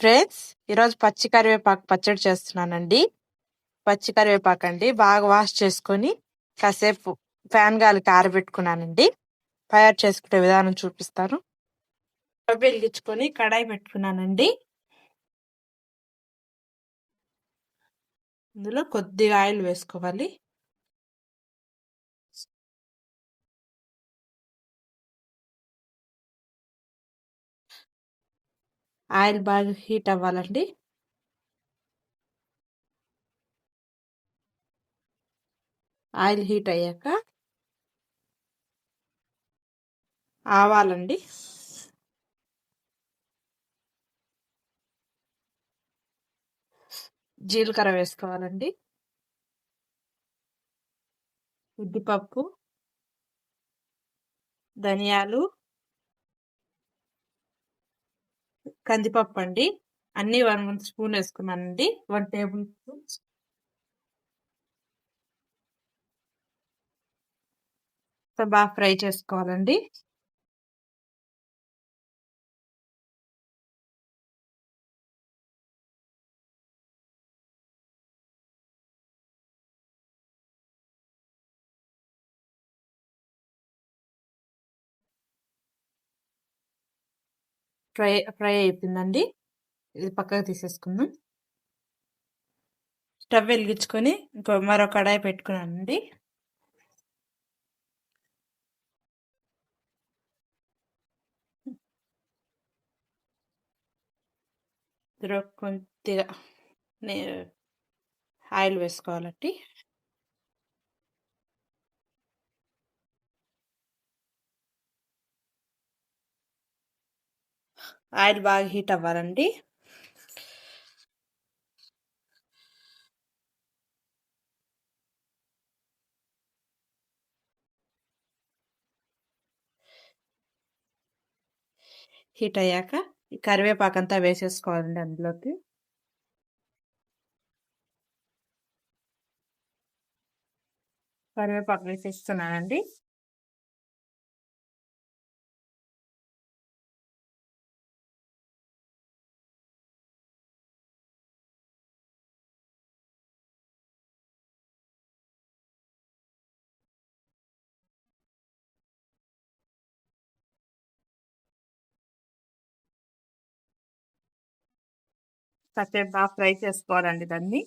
Friends. ఈరోజు పచ్చి కరివేపాకు పచ్చడి చేస్తున్నానండి. పచ్చి కరివేపాకు అండి. బాగా వాష్ చేసుకొని కాసేపు ఫ్యాన్ గాలికి ఆరబెట్టుకున్నానండి తయారు చేసుకునే విధానం చూపిస్తాను. వెలిగించుకొని కడాయి పెట్టుకున్నానండి. ఇందులో కొద్దిగా ఆయిల్ వేసుకోవాలి. ఆయిల్ బాగా హీట్ అవ్వాలండి. ఆయిల్ హీట్ అయ్యాక ఆవాలండి. జీలకర్ర వేసుకోవాలండి. ఉద్దిపప్పు ధనియాలు కందిపప్పు అండి అన్ని వన్ వన్ స్పూన్ వేసుకున్నానండి. One tablespoon. బాగా ఫ్రై చేసుకోవాలండి. ఫ్రై ఫ్రై అయిపోయిందండి. ఇది పక్కకు తీసేసుకుందాం. స్టవ్ వెలిగించుకొని ఇంకో మరో కడాయి పెట్టుకున్నానండి. కొద్దిగా ఆయిల్ వేసుకోవాలండి. ఆయిల్ బాగా హీట్ అవ్వాలండి. హీట్ అయ్యాక ఈ కరివేపాకు అంతా వేసేసుకోవాలండి అందులోకి. కరివేపాకు వేసేస్తున్నానండి. కాసేపు బాగా ఫ్రై చేసుకోవాలండి దాన్ని.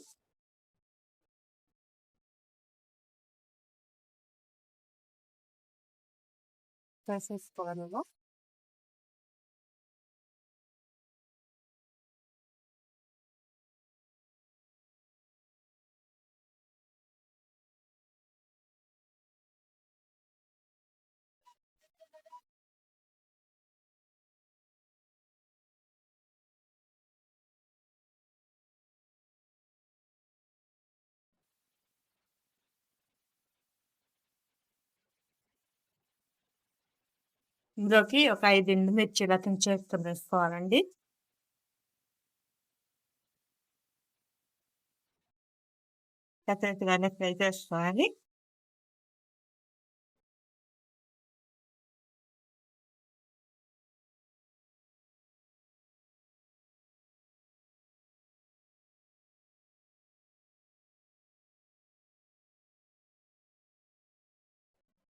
ఫ్రై ఇందులోకి ఒక ఐదు ఎండుమిర్చి ఇలా తుంచేసుకొని వేసుకోవాలండి. సపరేట్గానే ఫ్రై చేసుకోవాలి.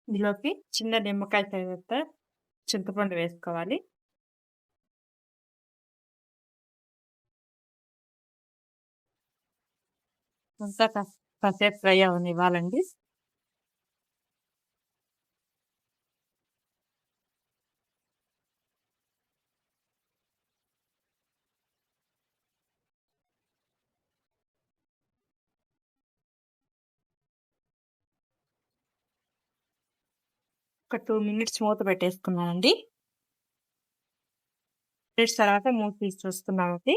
ఇందులోకి చిన్న నిమ్మకాయ తర్వాత చింతపండు వేసుకోవాలి. అంతా కాసేపు ఫ్రై అవనివ్వాలండి ఒక టూ మినిట్స్ మూత పెట్టేసుకున్నానండి. మినిట్స్ తర్వాత మూత తీసి చూసుకున్నామండి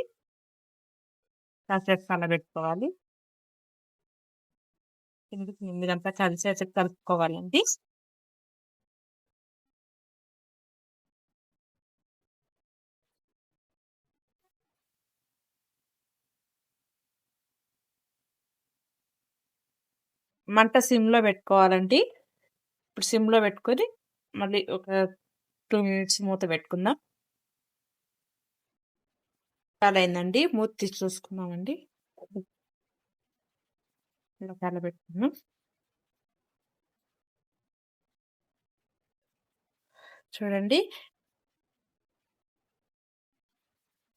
కాసేపు పెట్టుకోవాలి ఎందుకు మీరంతా కలిసేసి కలుపుకోవాలండి. మంట సిమ్లో పెట్టుకోవాలండి. ఇప్పుడు సిమ్లో పెట్టుకొని మళ్ళీ ఒక టూ మినిట్స్ మూత పెట్టుకుందాం. చాలా అయిందండి మూత తీసి చూసుకున్నామండి ఇలా కలబెట్టుకున్నాం చూడండి.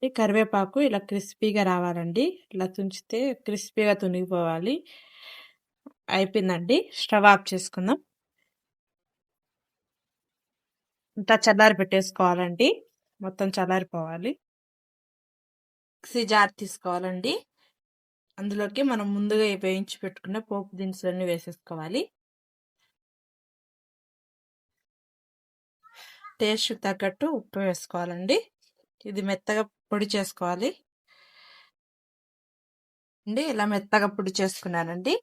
ఈ కరివేపాకు ఇలా క్రిస్పీగా రావాలండి. ఇలా తుంచితే క్రిస్పీగా తునిగిపోవాలి. అయిపోయిందండి. స్టవ్ ఆఫ్ చేసుకుందాం. ఇంకా చల్లారి పెట్టేసుకోవాలండి. మొత్తం చల్లారిపోవాలి. మిక్సీ జార్ తీసుకోవాలండి. అందులోకి మనం ముందుగా వేయించి పెట్టుకున్న పోపు దినుసులన్నీ వేసేసుకోవాలి. టేస్ట్ తగ్గట్టు ఉప్పు వేసుకోవాలండి. ఇది మెత్తగా పొడి చేసుకోవాలి. అండి ఇలా మెత్తగా పొడి చేసుకున్నానండి.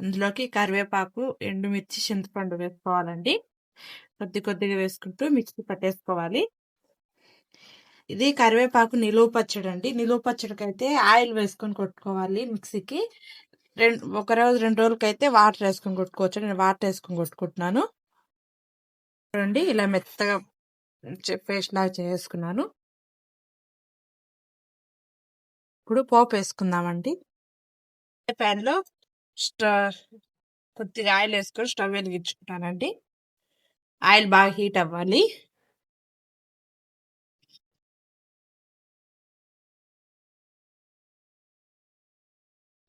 అందులోకి కరివేపాకు ఎండుమిర్చి చింతపండు వేసుకోవాలండి. కొద్ది కొద్దిగా వేసుకుంటూ మిక్సీ పట్టేసుకోవాలి. ఇది కరివేపాకు నిలువ పచ్చడి అండి. నిలువ పచ్చడికి అయితే ఆయిల్ వేసుకొని కొట్టుకోవాలి మిక్సీకి. రెండు ఒక రోజు రెండు రోజులకి అయితే వాటర్ వేసుకొని కొట్టుకోవచ్చు. నేను వాటర్ వేసుకొని కొట్టుకుంటున్నాను. చూడండి ఇలా మెత్తగా పేస్ట్ లాగా చేసుకున్నాను. ఇప్పుడు పోపు వేసుకుందామండి. ప్యాన్లో స్టవ్ కొద్దిగా ఆయిల్ వేసుకొని స్టవ్ వెలిగించుకుంటానండి. ఆయిల్ బాగా హీట్ అవ్వాలి.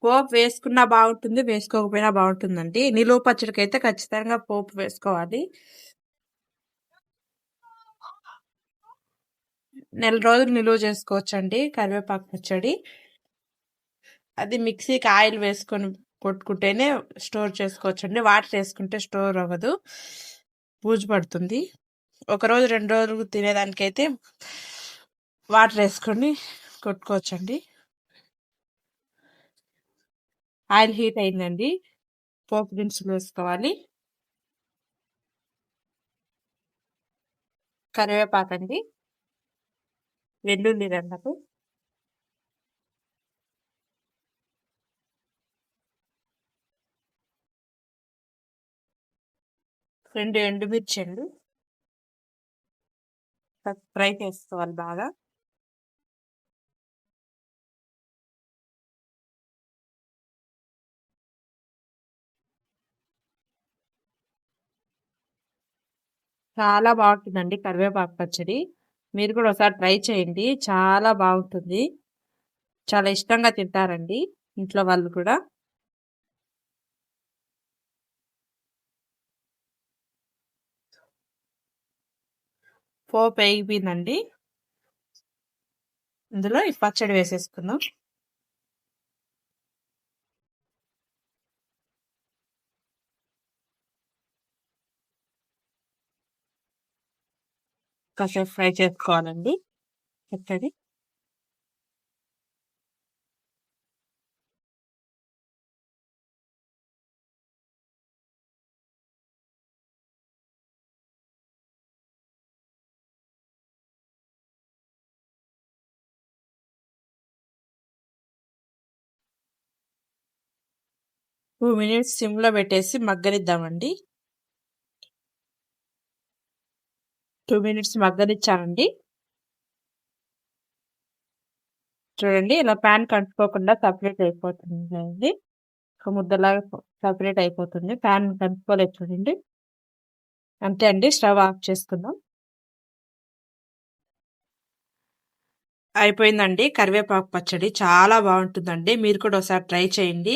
పోపు వేసుకున్నా బాగుంటుంది వేసుకోకపోయినా బాగుంటుందండి. నిలువ పచ్చడికి అయితే ఖచ్చితంగా పోపు వేసుకోవాలి. నెల రోజులు నిలువ చేసుకోవచ్చండి కరివేపాకు పచ్చడి. అది మిక్సీకి ఆయిల్ వేసుకొని కొట్టుకుంటేనే స్టోర్ చేసుకోవచ్చండి. వాటర్ వేసుకుంటే స్టోర్ అవ్వదు. బూజు పడుతుంది ఒకరోజు రెండు రోజులు తినేదానికైతే వాటర్ వేసుకొని కొట్టుకోవచ్చండి. ఆయిల్ హీట్ అయిందండి. పోపు దినుసులు వేసుకోవాలి. కరివేపాకండి. వెల్లుల్లి రెండకు రెండు ఎండుమిర్చి అండి ఫ్రై చేసుకోవాలి బాగా. చాలా బాగుంటుందండి కరివేపాకు పచ్చడి. మీరు కూడా ఒకసారి ట్రై చేయండి. చాలా బాగుంటుంది. చాలా ఇష్టంగా తింటారండి ఇంట్లో వాళ్ళు కూడా. పోపు అండి ఇందులో ఈ పచ్చడి వేసేసుకుందాం. కాసేపు ఫ్రై చేసుకోవాలండి. పచ్చడి. టూ మినిట్స్ సిమ్లో పెట్టేసి మగ్గనిద్దామండి. Two minutes మగ్గనిచ్చానండి. చూడండి ఇలా ప్యాన్ కంటుకోకుండా సపరేట్ అయిపోతుంది అండి ఒక ముద్దలాగా సపరేట్ అయిపోతుంది. ప్యాన్ కంటుకోలేదు చూడండి. అంతే అండి స్టవ్ ఆఫ్ చేసుకుందాం. అయిపోయిందండి కరివేపాకు పచ్చడి. చాలా బాగుంటుందండి. మీరు కూడా ఒకసారి ట్రై చేయండి.